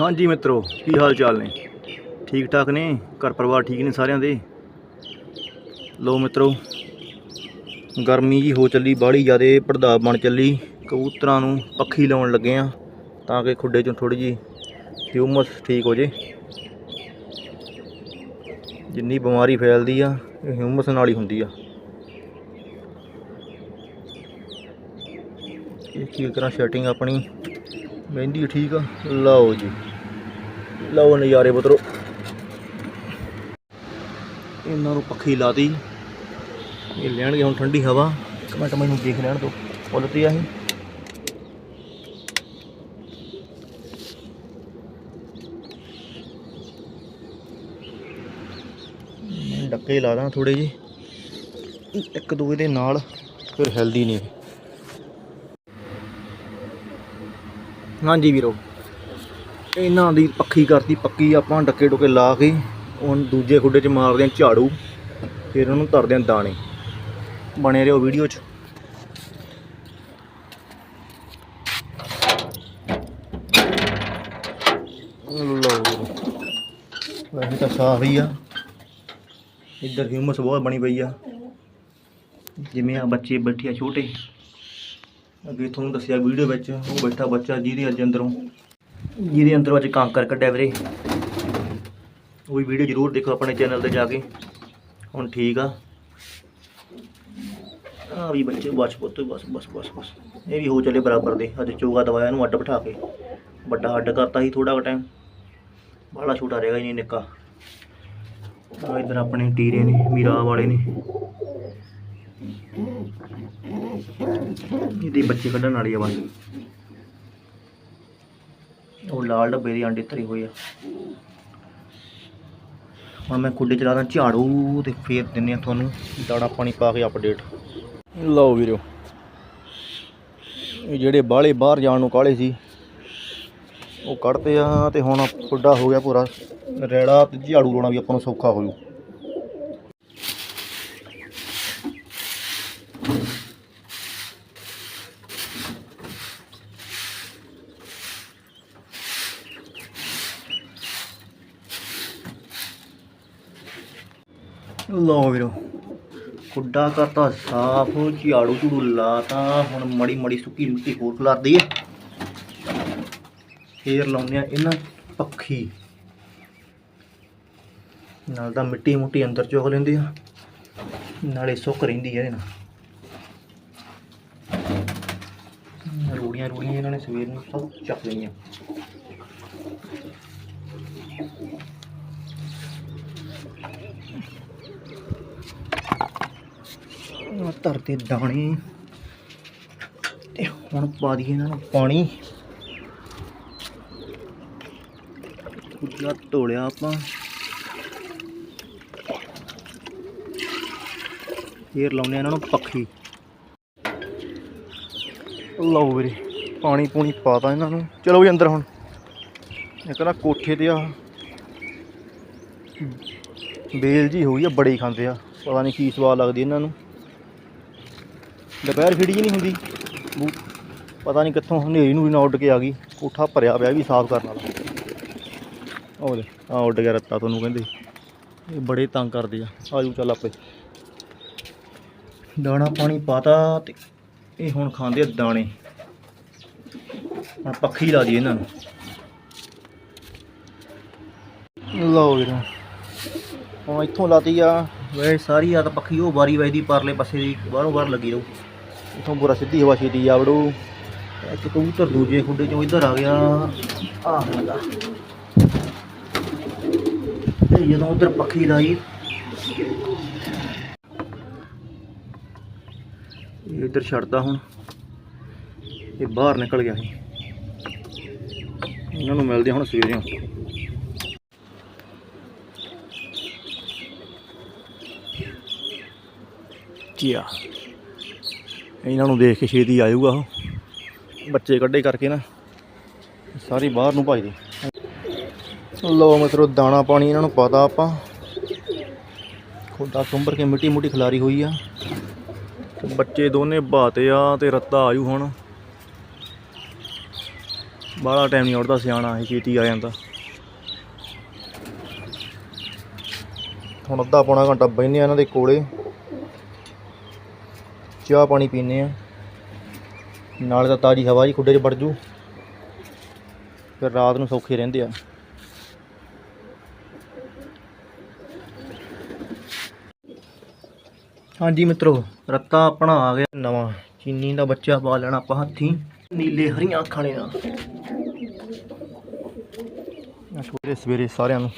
ਹਾਂਜੀ ਮਿੱਤਰੋ, ਕੀ ਹਾਲ ਚਾਲ ਨੇ? ਠੀਕ ਠਾਕ ਨੇ? ਘਰ ਪਰਿਵਾਰ ਠੀਕ ਨੇ ਸਾਰਿਆਂ ਦੇ? ਲੋ ਮਿੱਤਰੋ, ਗਰਮੀ ਜੀ ਹੋ ਚੱਲੀ, ਬਾਹਲੀ ਜ਼ਿਆਦੇ ਪੜਦਾ ਬਣ ਚੱਲੀ। ਕਬੂਤਰਾਂ ਨੂੰ ਪੱਖੀ ਲਾਉਣ ਲੱਗੇ ਆ, ਤਾਂ ਕਿ ਖੁੱਡੇ ਚੋਂ ਥੋੜੀ ਜੀ ਹਿਊਮਸ ਠੀਕ ਹੋ ਜੇ। ਜਿੰਨੀ ਬਿਮਾਰੀ ਫੈਲਦੀ ਆ, ਇਹ ਹਿਊਮਸ ਨਾਲ ਹੀ ਹੁੰਦੀ ਆ। ਇਹ ਕੀ ਕਰਾਂ ਸੈਟਿੰਗ ਆਪਣੀ। ਮਹਿੰਦੀ ਠੀਕ ਆ। ਲਓ ਜੀ। ਲਓ ਨਜ਼ਾਰੇ ਪੁੱਤਰੋ। ਇਹਨਾਂ ਨੂੰ ਪੱਖੀ ਲਾਤੀ। ਇਹ ਲੈਣਗੇ ਹੁਣ ਠੰਡੀ ਹਵਾ। ਇੱਕ ਮਿੰਟ, ਮੈਨੂੰ ਦੇਖ ਲੈਣ ਦਿਓ। ਉਲਟੀ ਆ ਇਹ। ਡੱਕੇ ਲਾ ਦਾਂ ਥੋੜੇ ਜੀ ਇੱਕ ਦੂਏ ਦੇ ਨਾਲ, ਫਿਰ ਹੈਲਦੀ ਨਹੀਂ ਹਾਂਜੀ ਵੀਰੋ। ਇਹਨਾਂ ਦੀ ਪੱਖੀ ਕਰਤੀ ਪੱਕੀ, ਆਪਾਂ ਡੱਕੇ ਡੁਕੇ ਲਾ ਕੇ ਹੁਣ ਦੂਜੇ ਖੁੱਡੇ 'ਚ ਮਾਰਦੇ ਹਾਂ ਝਾੜੂ, ਫਿਰ ਉਹਨੂੰ ਧਰਦੇ ਹਾਂ ਦਾਣੇ। ਬਣੇ ਰਹੋ ਵੀਡੀਓ 'ਚ। ਲਓ ਵੈਸੇ ਤਾਂ ਸਾਫ਼ ਹੀ ਆ। ਇੱਧਰ ਹਿਊਮਸ ਬਹੁਤ ਬਣੀ ਪਈ ਆ। ਜਿਵੇਂ ਆ ਬੱਚੇ ਬੈਠੇ ਆ ਛੋਟੇ। ਅੱਗੇ ਤੁਹਾਨੂੰ ਦੱਸਿਆ ਵੀਡੀਓ ਵਿੱਚ ਉਹ ਬੈਠਾ ਬੱਚਾ ਜਿਹਦੇ ਅੱਜ ਅੰਦਰੋਂ, ਜਿਹਦੇ ਅੰਦਰੋਂ ਅੱਜ ਕਾਂਕਰ ਕੱਢਿਆ ਵੀਰੇ। ਉਹ ਵੀ ਵੀਡੀਓ ਜ਼ਰੂਰ ਦੇਖੋ ਆਪਣੇ ਚੈਨਲ ਤੇ ਜਾ ਕੇ। ਹੁਣ ਠੀਕ ਆ। ਆ ਵੀ ਬੱਚੇ, ਬਸ ਪੁੱਤ, ਬਸ ਬਸ ਬਸ ਬਸ। ਇਹ ਵੀ ਹੋ ਚੱਲੇ ਬਰਾਬਰ ਦੇ। ਅੱਜ ਚੋਗਾ ਦਵਾਇਆ ਇਹਨੂੰ ਅੱਡ ਬਿਠਾ ਕੇ। ਵੱਡਾ ਅੱਡ ਕਰਤਾ ਸੀ ਥੋੜਾ ਟਾਈਮ ਬਾਹਲਾ ਛੋਟਾ ਰਹੇਗਾ ਹੀ ਨਹੀਂ ਨਿੱਕਾ। ਆ ਇਧਰ ਆਪਣੇ ਟੀਰੇ ਨੇ, ਮੀਰਾ ਵਾਲੇ ਨੇ। ਇਹਦੇ ਬੱਚੇ ਕੱਢਣ ਵਾਲੀ ਆ ਬਸ। ਉਹ ਲਾਲ ਡੱਬੇ ਦੇ ਆਂਡੇ ਧਰੇ ਹੋਏ ਆ। ਹੁਣ ਮੈਂ ਖੁੱਡੇ ਚਲਾ ਦਾਂ ਝਾੜੂ ਤੇ ਫੇਰ ਦਿੰਨੇ ਆ ਤੁਹਾਨੂੰ ਦਾਣਾ ਪਾਣੀ ਪਾ ਕੇ ਅਪਡੇਟ ਲਓ ਵੀਰੋ, ਇਹ ਜਿਹੜੇ ਬਾਹਲੇ ਬਾਹਰ ਜਾਣ ਨੂੰ ਕਾਲੇ ਸੀ, ਉਹ ਕੱਢਤੇ ਆ ਤੇ ਹੁਣ ਖੁੱਡਾ ਹੋ ਗਿਆ ਪੂਰਾ। ਰੇੜਾ ਤੇ ਝਾੜੂ ਲਾਉਣਾ ਵੀ ਆਪਾਂ ਨੂੰ ਸੌਖਾ ਹੋ ਜੂ ਲਓ ਵੀਰੋ। ਖੁੱਡਾ ਕਰਤਾ, ਸਾਫ਼, ਝਾੜੂ ਝੂੜੂ ਲਾਤਾ। ਹੁਣ ਮੜੀ ਮੜੀ ਸੁੱਕੀ ਮਿੱਟੀ ਹੋਰ ਖਲਾਰ ਦਈਏ। ਫੇਰ ਲਾਉਂਦੇ ਆ ਇਹਨਾਂ ਪੱਖੀ। ਨਾਲ ਤਾਂ ਮਿੱਟੀ ਮੁੱਟੀ ਅੰਦਰ ਚੁੱਕ ਲੈਂਦੇ ਆ। ਨਾਲੇ ਸੁੱਕ ਰਹਿੰਦੀ ਆ ਇਹਦੇ ਨਾਲ। ਰੂੜੀਆਂ ਰੂੜੀਆਂ ਇਹਨਾਂ ਨੇ ਸਵੇਰ ਨੂੰ ਸਭ ਚੱਕ ਲਈਆਂ ਆਹ ਧਰਤੇ ਦਾਣੇ ਤੇ ਹੁਣ ਪਾ ਦਈਏ ਇਹਨਾਂ ਨੂੰ ਪਾਣੀ। ਕੁੱਲਾ ਧੋਲਿਆ ਆਪਾਂ। ਫੇਰ ਲਾਉਨੇ ਇਹਨਾਂ ਨੂੰ ਪੱਖੀ। ਲਓ ਵੀਰੇ, ਪਾਣੀ ਪੂਣੀ ਪਾਤਾ ਇਹਨਾਂ ਨੂੰ। ਚਲੋ ਵੀ ਅੰਦਰ ਹੁਣ। ਇੱਕ ਨਾ ਕੋਠੇ ਤੇ ਆ। ਬੇਲ ਜੀ ਹੋਈ ਆ, ਬੜੇ ਖਾਂਦੇ ਆ। ਪਤਾ ਨਹੀਂ ਕੀ ਸਵਾਦ ਲੱਗਦੀ ਇਹਨਾਂ ਨੂੰ। ਦੁਪਹਿਰ ਖਿੜੀ ਜੀ ਨਹੀਂ ਹੁੰਦੀ। ਪਤਾ ਨਹੀਂ ਕਿੱਥੋਂ ਹਨੇਰੀ ਨੂੰ ਵੀ ਨਾ ਉੱਡ ਕੇ ਆ ਗਈ। ਕੋਠਾ ਭਰਿਆ ਪਿਆ ਵੀ ਸਾਫ਼ ਕਰਨ ਵਾਲਾ। ਉਹ ਦੇ ਆ ਉੱਡ ਗਿਆ ਰੱਤਾ ਤੁਹਾਨੂੰ ਕਹਿੰਦੇ। ਇਹ ਬੜੇ ਤੰਗ ਕਰਦੇ ਆ। ਆਜੂ ਚੱਲ ਆਪੇ। ਦਾਣਾ ਪਾਣੀ ਪਾਤਾ ਤੇ ਇਹ ਹੁਣ ਖਾਂਦੇ ਆ ਦਾਣੇ। ਹੁਣ ਪੱਖੀ ਲਾ ਦੀ ਇਹਨਾਂ ਨੂੰ। ਲਓ ਵੀਰੋ। ਹੁਣ ਇੱਥੋਂ ਲਾਤੀ ਆ। ਵੇ ਸਾਰੀ ਆ ਤਾਂ ਪੱਖੀ ਉਹ ਬਾਰੀ ਵਜਦੀ ਪਰਲੇ ਪਾਸੇ ਦੀ ਬਾਹਰੋਂ ਬਾਹਰ ਲੱਗੀ ਰਹੂ। ਇੱਥੋਂ ਪੂਰਾ ਸਿੱਧੀ ਹਵਾ ਛੇਦੀ ਆ ਵੜੂ ਇੱਕ ਕਬੂਤਰ ਦੂਜੇ ਖੁੱਡੇ ਚੋਂ ਇੱਧਰ ਆ ਗਿਆ। ਆਹ ਲਗਾ ਤੇ ਜਦੋਂ ਉਧਰ ਪੱਖੀ ਲਾਈ, ਇਹ ਇੱਧਰ ਛੱਡਦਾ ਹੁਣ। ਇਹ ਬਾਹਰ ਨਿਕਲ ਗਿਆ ਸੀ। ਇਹਨਾਂ ਨੂੰ ਮਿਲਦੇ ਹੁਣ ਸਵੇਰੇ। ਕੀਆ ਇਹਨਾਂ ਨੂੰ ਦੇਖ ਕੇ ਛੇਤੀ ਆਊਗਾ ਉਹ। ਬੱਚੇ ਕੱਢੇ ਕਰਕੇ ਨਾ। ਸਾਰੀ ਬਾਹਰ ਨੂੰ ਭਜਦੇ। ਲਓ ਮਿੱਤਰੋ, ਦਾਣਾ ਪਾਣੀ ਇਹਨਾਂ ਨੂੰ ਪਤਾ ਆਪਾਂ। ਖੁੱਡਾ ਸੁੰਬਰ ਕੇ ਮਿੱਟੀ ਮੁੱਟੀ ਖਿਲਾਰੀ ਹੋਈ ਆ। ਬੱਚੇ ਦੋਨੇ ਬਾਤੇ ਆ ਤੇ ਰੱਤਾ ਆਜੂ ਹੁਣ। ਬਾਹਲਾ ਟਾਈਮ ਨਹੀਂ ਉੱਡਦਾ ਸਿਆਣਾ, ਇਹ ਛੇਤੀ ਆ ਜਾਂਦਾ। ਹੁਣ ਅੱਧਾ ਪੌਣਾ ਘੰਟਾ ਬੈਠਨੇ ਆ ਇਹਨਾਂ ਦੇ ਕੋਲੇ। ਚਾਹ ਪਾਣੀ ਪੀਨੇ ਆ। ਨਾਲੇ ਤਾਂ ਤਾਜੀ ਹਵਾ ਜੀ ਖੁੱਡੇ 'ਚ ਵੜ ਜੂ। ਫਿਰ ਰਾਤ ਨੂੰ ਸੌਖੇ ਰਹਿੰਦੇ ਆ। ਹਾਂਜੀ ਮਿੱਤਰੋ, ਰੱਤਾ ਆਪਣਾ ਆ ਗਿਆ ਨਵਾਂ। ਚੀਨੀ ਦਾ ਬੱਚਾ ਪਾ ਲੈਣਾ ਆਪਾਂ ਹੱਥੀ। ਨੀਲੇ ਹਰੀਆਂ ਅੱਖਾਂ ਵਾਲੇ ਨਾਲ। ਸਵੇਰੇ ਸਵੇਰੇ ਸਾਰਿਆਂ ਨੂੰ।